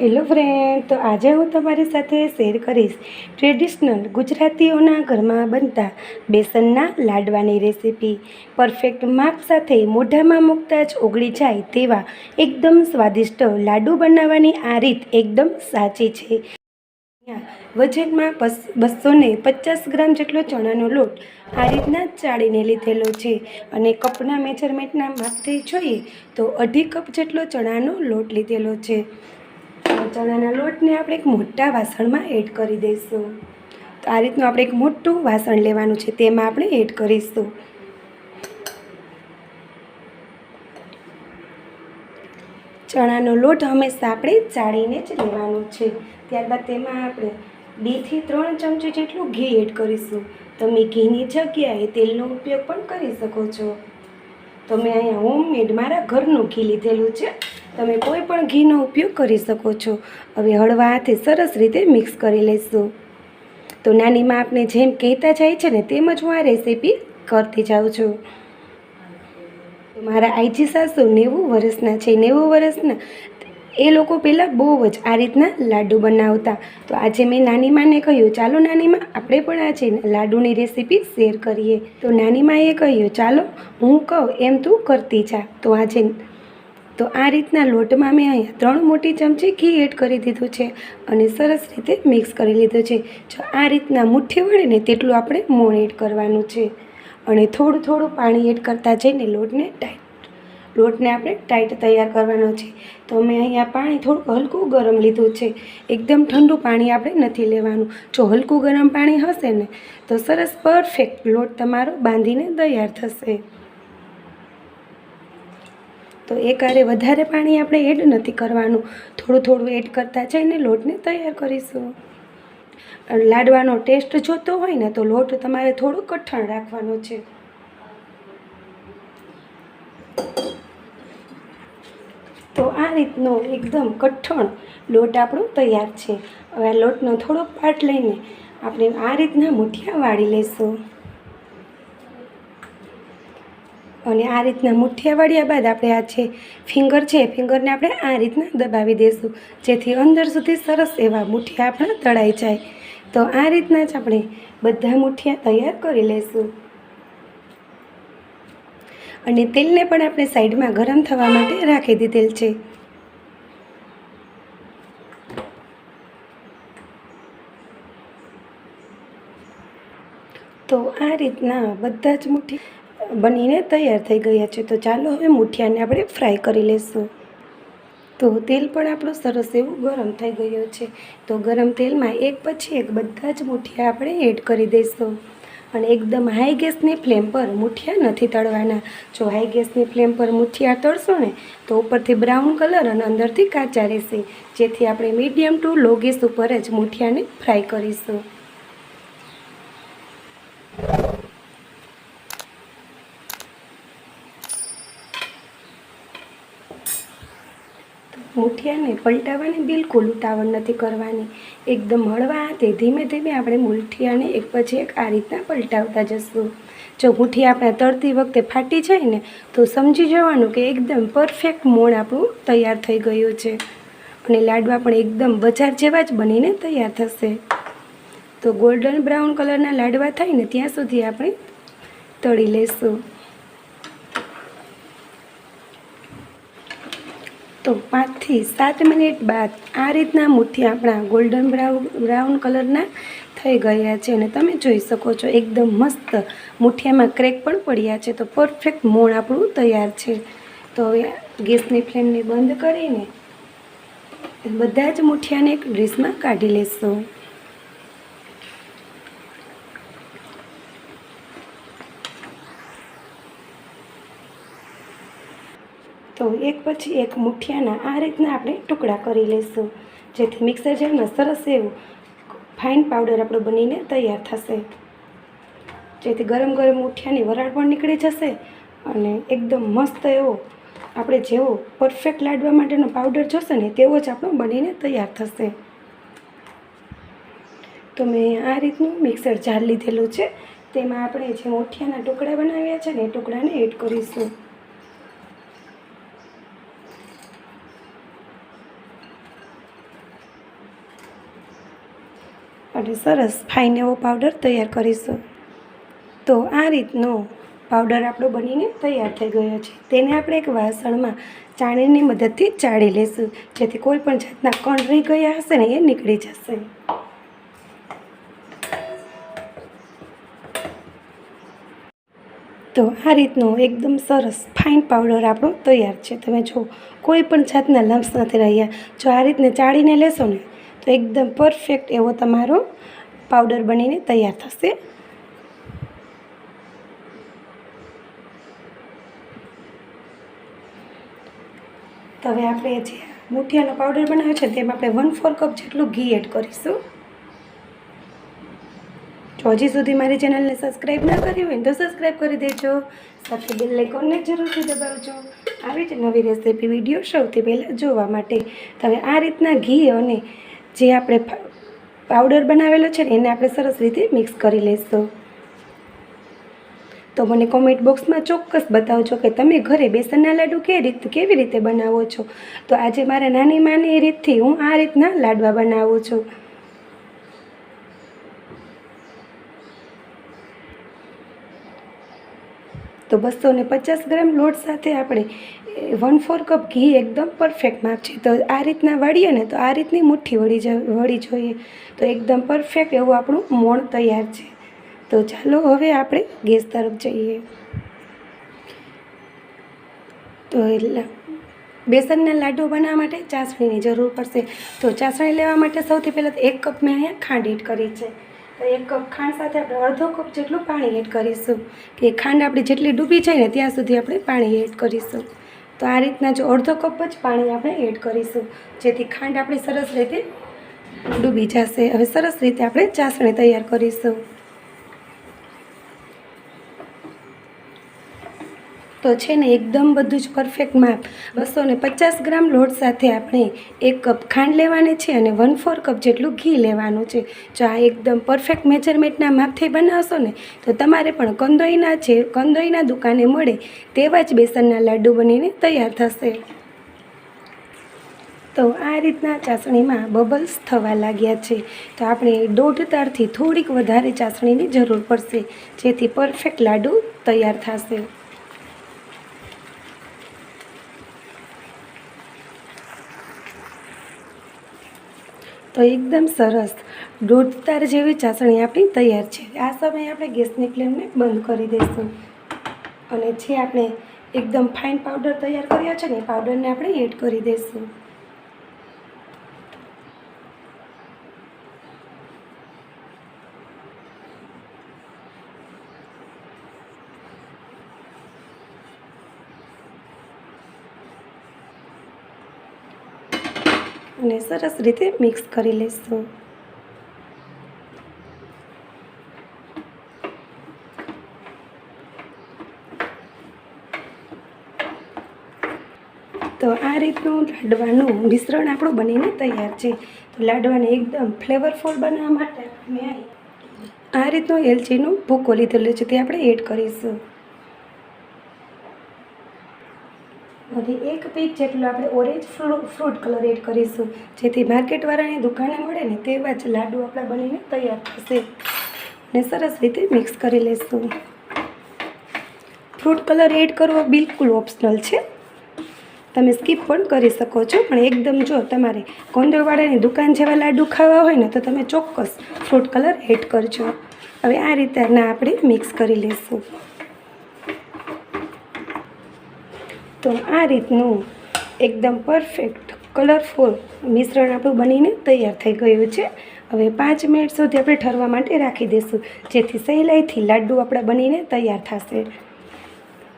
Hello friend તો આજે હું તમારી સાથે શેર કરીશ ટ્રેડિશનલ ગુજરાતીઓના ઘરમાં બનતા બેસનના લાડવાની રેસીપી પરફેક્ટ માપ સાથે મોઢામાં મૂકતા જ ઓગળી જાય તેવા એકદમ સ્વાદિષ્ટ લાડુ બનાવવાની આ રીત એકદમ સાચી છે. વજનમાં બસો ને પચાસ ગ્રામ જેટલો ચણાનો લોટ આ રીતના ચાળીને લીધેલો છે અને કપના મેજરમેન્ટના માપથી જોઈએ તો અઢી કપ જેટલો ચણાનો લોટ લીધેલો છે. ચણાના લોટને આપણે એક મોટા વાસણમાં એડ કરી દઈશું. તો આ રીતનું આપણે એક મોટું વાસણ લેવાનું છે, તેમાં આપણે એડ કરીશું. ચણાનો લોટ હંમેશા આપણે ચાળીને જ લેવાનો છે. ત્યારબાદ તેમાં આપણે બેથી ત્રણ ચમચી જેટલું ઘી એડ કરીશું. તમે ઘીની જગ્યાએ તેલનો ઉપયોગ પણ કરી શકો છો. તો મેં અહીંયા હોમમેડ મારા ઘરનું ઘી લીધેલું છે. તમે કોઈ પણ ઘીનો ઉપયોગ કરી શકો છો. હવે હળવા હાથે સરસ રીતે મિક્સ કરી લઈશું તો નાનીમાં આપણે જેમ કહેતા જાય છે ને તેમ જ હું આ રેસીપી કરતી જાઉં છું. મારા આઈજી સાસુ નેવું વર્ષના છે. નેવું વર્ષના એ લોકો પહેલાં બહુ જ આ રીતના લાડુ બનાવતા. તો આજે મેં નાનીમાને કહ્યું, ચાલો નાનીમાં, આપણે પણ આજે લાડુની રેસીપી શેર કરીએ. તો નાની માએ કહ્યું, ચાલો, હું કહું, એમ તું કરતી જા. તો આજે તો આ રીતના લોટમાં મેં અહીંયા ત્રણ મોટી ચમચી ઘી એડ કરી દીધું છે અને સરસ રીતે મિક્સ કરી લીધું છે. જો આ રીતના મુઠ્ઠી વળે ને તેટલું આપણે મોણ એડ કરવાનું છે. અને થોડું થોડું પાણી એડ કરતા જઈને લોટને ટાઈટ, લોટને આપણે ટાઈટ તૈયાર કરવાનો છે. તો મેં અહીંયા પાણી થોડું હલકું ગરમ લીધું છે. એકદમ ઠંડુ પાણી આપણે નથી લેવાનું. જો હલકું ગરમ પાણી હશે ને, તો સરસ પરફેક્ટ લોટ તમારો બાંધીને તૈયાર થશે. તો એકારે વધારે પાણી આપણે એડ નથી કરવાનું. થોડું થોડું એડ કરતા જઈને લોટને તૈયાર કરીશું. લાડવાનો ટેસ્ટ જોતો હોય ને તો લોટ તમારે થોડું કઠણ રાખવાનો છે. તો આ રીતનો એકદમ કઠણ લોટ આપણો તૈયાર છે. હવે લોટનો થોડો પાટ લઈને આપણે આ રીતના મુઠિયા વાળી લઈશું. અને આ રીતના મુઠ્ઠિયા વાળ્યા બાદ આપણે આ છે ફિંગર છે, ફિંગરને આપણે આ રીતના દબાવી દઈશું જેથી અંદર સુધી સરસ એવા મુઠ્ઠિયા આપણા તળાઈ જાય. તો આ રીતના જ આપણે બધા મુઠ્ઠિયા તૈયાર કરી લઈશું અને તેલને પણ આપણે સાઈડમાં ગરમ થવા માટે રાખી દીધેલ છે. તો આ રીતના બધા જ મુઠ્ઠી બનીને તૈયાર થઈ ગયા છે. તો ચાલો હવે મુઠિયાને આપણે ફ્રાય કરી લઈશું તો તેલ પણ આપણું સરસ એવું ગરમ થઈ ગયું છે. તો ગરમ તેલમાં એક પછી એક બધા જ મુઠિયા આપણે એડ કરી દઈશું. અને એકદમ હાઈ ગેસની ફ્લેમ પર મુઠિયા નથી તળવાના. જો હાઈ ગેસની ફ્લેમ પર મુઠિયા તળશો ને, તો ઉપરથી બ્રાઉન કલર અને અંદરથી કાચા રહેશે. જેથી આપણે મીડિયમ ટુ લો ગેસ ઉપર જ મુઠિયાને ફ્રાય કરીશું. મુઠિયાને પલટાવવાની બિલકુલ ઉતાવળ નથી કરવાની. એકદમ હળવા હાથે ધીમે ધીમે આપણે મુઠિયાને એક પછી એક આ રીતના પલટાવતા જશું. જો મુઠ્ઠી આપણે તળતી વખતે ફાટી જાય ને, તો સમજી જવાનું કે એકદમ પરફેક્ટ મોણ આપણું તૈયાર થઈ ગયું છે. અને લાડવા પણ એકદમ બજાર જેવા જ બનીને તૈયાર થશે. તો ગોલ્ડન બ્રાઉન કલરના લાડવા થાય ને, ત્યાં સુધી આપણે તળી લઈશું તો પાંચથી સાત મિનિટ બાદ આ રીતના મુઠ્ઠી આપણા ગોલ્ડન બ્રાઉન બ્રાઉન કલરના થઈ ગયા છે અને તમે જોઈ શકો છો એકદમ મસ્ત મુઠિયામાં ક્રેક પણ પડ્યા છે. તો પરફેક્ટ મોણ આપણું તૈયાર છે. તો હવે ગેસની ફ્લેમને બંધ કરીને બધા જ મુઠિયાને એક ડીશમાં કાઢી લેશું. તો એક પછી એક મુઠિયાના આ રીતના આપણે ટુકડા કરી લઈશું. જેથી મિક્સર જારમાં સરસ એવું ફાઇન પાવડર આપણો બનીને તૈયાર થશે. જેથી ગરમ ગરમ મુઠિયાની વરાળ પણ નીકળી જશે અને એકદમ મસ્ત એવો આપણે જેવો પરફેક્ટ લાડવા માટેનો પાવડર જોશે ને તેવો જ આપણો બનીને તૈયાર થશે. તો મેં આ રીતનું મિક્સર જાર લીધેલું છે. તેમાં આપણે જે મુઠિયાના ટુકડા બનાવ્યા છે ને એ ટુકડાને એડ કરીશું. અને સરસ ફાઇન એવો પાવડર તૈયાર કરીશું. તો આ રીતનો પાવડર આપણો બનીને તૈયાર થઈ ગયો છે. તેને આપણે એક વાસણમાં ચાણીની મદદથી ચાળી લેશું. જેથી કોઈ પણ જાતના કણ રહી ગયા હશે ને એ નીકળી જશે. તો આ રીતનો એકદમ સરસ ફાઇન પાવડર આપણો તૈયાર છે. તમે જો કોઈ પણ જાતના લમ્સ નથી રહ્યા. જો આ રીતને ચાળીને લેશો ને તો એકદમ પરફેક્ટ એવો તમારો પાવડર બનીને તૈયાર થશે. તો હવે આપણે જે મુઠિયાનો પાવડર બનાવ્યો છે તેમાં આપણે વન ફોર કપ જેટલું ઘી એડ કરીશું. જો હજી સુધી મારી ચેનલને સબસ્ક્રાઈબ ના કરી હોય તો સબસ્ક્રાઈબ કરી દેજો. સાથે બેલ આઇકોનને જરૂરથી દબાવજો. આવી જ નવી રેસીપી વીડિયો સૌથી પહેલાં જોવા માટે. તો હવે આ રીતના ઘી અને જે આપણે પાવડર બનાવેલો છે ને, એને આપણે સરસ રીતે મિક્સ કરી લઈશું તો મને કોમેન્ટ બોક્સમાં ચોક્કસ બતાવજો કે તમે ઘરે બેસનના લાડુ કે રીત, કેવી રીતે બનાવો છો. તો આજે મારા નાની માની રીતથી હું આ રીતના લાડવા બનાવું છું. તો બસો ને પચાસ ગ્રામ લોટ સાથે આપણે વન ફોર કપ ઘી એકદમ પરફેક્ટ માપ તો આ રીતના વળીએ ને તો આ રીતની મુઠ્ઠી વળી વળી જોઈએ. તો એકદમ પરફેક્ટ એવું આપણું મોણ તૈયાર છે. તો ચાલો હવે આપણે ગેસ તરફ જઈએ. તો એટલે બેસનના લાડુ બનાવવા માટે ચાસણીની જરૂર પડશે. તો ચાસણી લેવા માટે સૌથી પહેલાં એક કપ મેં અહીંયા ખાંડ એડ કરી છે. તો એક કપ ખાંડ સાથે આપણે અડધો કપ જેટલું પાણી એડ કરીશું. કે ખાંડ આપણી જેટલી ડૂબી જાય ને ત્યાં સુધી આપણે પાણી એડ કરીશું. તો આ રીતના જો અડધો કપ જ પાણી આપણે એડ કરીશું. જેથી ખાંડ આપણી સરસ રીતે ડૂબી જશે. હવે સરસ રીતે આપણે ચાસણી તૈયાર કરીશું. તો છે ને એકદમ બધું જ પરફેક્ટ માપ બસો ને પચાસ ગ્રામ લોટ સાથે આપણે એક કપ ખાંડ લેવાની છે અને વન ફોર કપ જેટલું ઘી લેવાનું છે. જો આ એકદમ પરફેક્ટ મેજરમેન્ટના માપથી બનાવશો ને, તો તમારે પણ કંદોઈના છે કંદોઈના દુકાને મળે તેવા જ બેસનના લાડુ બનીને તૈયાર થશે. તો આ રીતના ચાસણીમાં બબલ્સ થવા લાગ્યા છે. તો આપણે દોઢ તારથી થોડીક વધારે ચાસણીની જરૂર પડશે, જેથી પરફેક્ટ લાડુ તૈયાર થશે. તો એકદમ સરસ. દોઢતાર જેવી ચાસણી આપણી તૈયાર છે. આ સમયે આપણે ગેસની ફ્લેમને બંધ કરી દઈશું. અને જે આપણે એકદમ ફાઇન પાવડર તૈયાર કર્યો છે ને એ પાવડરને આપણે એડ કરી દઈશું. અને સરસ રીતે મિક્સ કરી લઈશું. તો આ રીતનું લાડવાનું મિશ્રણ આપણું બનીને તૈયાર છે. તો લાડવાને એકદમ ફ્લેવરફુલ બનાવવા માટે મેં આ રીતનું એલચીનો ભૂકો લીધેલું છે તે આપણે એડ કરીશું. અને જેટલું આપણે ઓરેન્જ ફ્રૂટ કલર એડ કરીશું. જેથી માર્કેટવાળાની દુકાને મળે ને તેવા જ લાડુ આપણા બનીને તૈયાર થશે. અને સરસ રીતે મિક્સ કરી લઈશું ફ્રૂટ કલર એડ કરવો બિલકુલ ઓપ્શનલ છે. તમે સ્કીપ પણ કરી શકો છો, પણ એકદમ જો તમારે કોંદરવાડાની દુકાન જેવા લાડુ ખાવા હોય ને, તો તમે ચોક્કસ ફ્રૂટ કલર એડ કરજો. હવે આ રીતે આપણે મિક્સ કરી લઈશું તો આ રીતનું એકદમ પરફેક્ટ કલરફુલ મિશ્રણ આપણું બનીને તૈયાર થઈ ગયું છે. હવે પાંચ મિનિટ સુધી આપણે ઠરવા માટે રાખી દઈશું, જેથી સહેલાઈથી લાડુ આપણા બનીને તૈયાર થશે.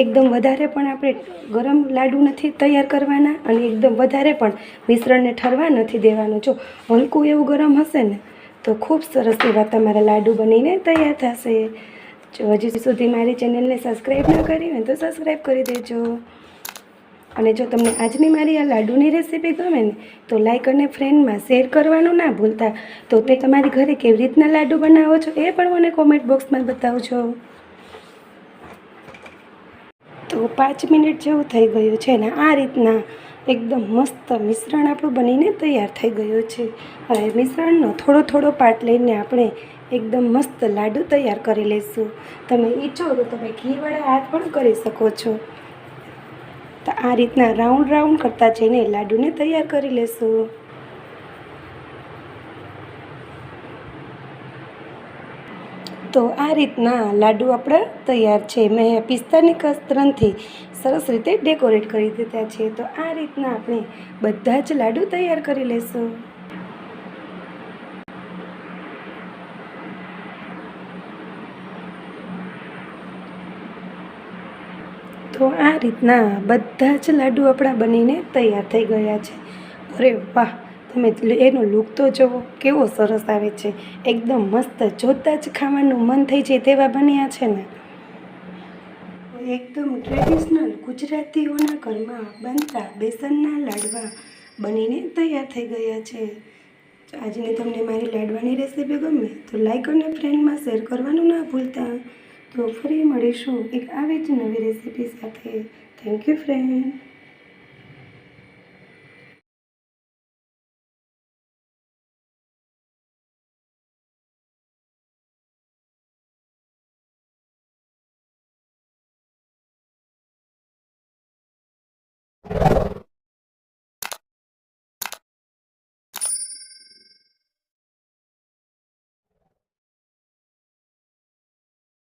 એકદમ વધારે પણ આપણે ગરમ લાડુ નથી તૈયાર કરવાના અને એકદમ વધારે પણ મિશ્રણને ઠરવા નથી દેવાનું. જો હલકું એવું ગરમ હશે ને, તો ખૂબ સરસ એવા તમારા લાડુ બનીને તૈયાર થશે. જો હજી સુધી મારી ચેનલને સબસ્ક્રાઈબ ન કરી હોય તો સબસ્ક્રાઈબ કરી દેજો. અને જો તમને આજની મારી આ લાડુની રેસીપી ગમે ને, તો લાઈક અને ફ્રેન્ડમાં શેર કરવાનું ના ભૂલતા. તો તે તમારી ઘરે કેવી રીતના લાડુ બનાવો છો એ પણ મને કોમેન્ટ બોક્સમાં બતાવજો. તો પાંચ મિનિટ જેવું થઈ ગયું છે ને, આ રીતના એકદમ મસ્ત મિશ્રણ આપણું બનીને તૈયાર થઈ ગયું છે. હવે મિશ્રણનો થોડો થોડો પાર્ટ લઈને આપણે એકદમ મસ્ત લાડુ તૈયાર કરી લઈશું. તમે ઈચ્છો તો તમે ઘીવાળા હાથ પણ કરી શકો છો. તો આ રીતના રાઉન્ડ રાઉન્ડ કરતા જઈને લાડુને તૈયાર કરી લેશું. તો આ રીતના લાડુ આપણા તૈયાર છે. મેં પિસ્તાની કસ્તરનથી સરસ રીતે ડેકોરેટ કરી દીધા છે. તો આ રીતના આપણે બધા જ લાડુ તૈયાર કરી લેશું. તો આ રીતના બધા જ લાડુ આપણા બનીને તૈયાર થઈ ગયા છે. અરે વાહ, તમે એનો લુક તો જુઓ કેવો સરસ આવે છે. એકદમ મસ્ત, જોતાં જ ખાવાનું મન થઈ જાય તેવા બન્યા છે ને. એકદમ ટ્રેડિશનલ ગુજરાતીઓના ઘરમાં બનતા બેસનના લાડવા બનીને તૈયાર થઈ ગયા છે. આજની તમને મારી લાડવાની રેસીપી ગમે તો લાઈક અને ફ્રેન્ડમાં શેર કરવાનું ના ભૂલતા. તો ફરી મળીશું એક આવી જ નવી રેસીપી સાથે. Thank you friend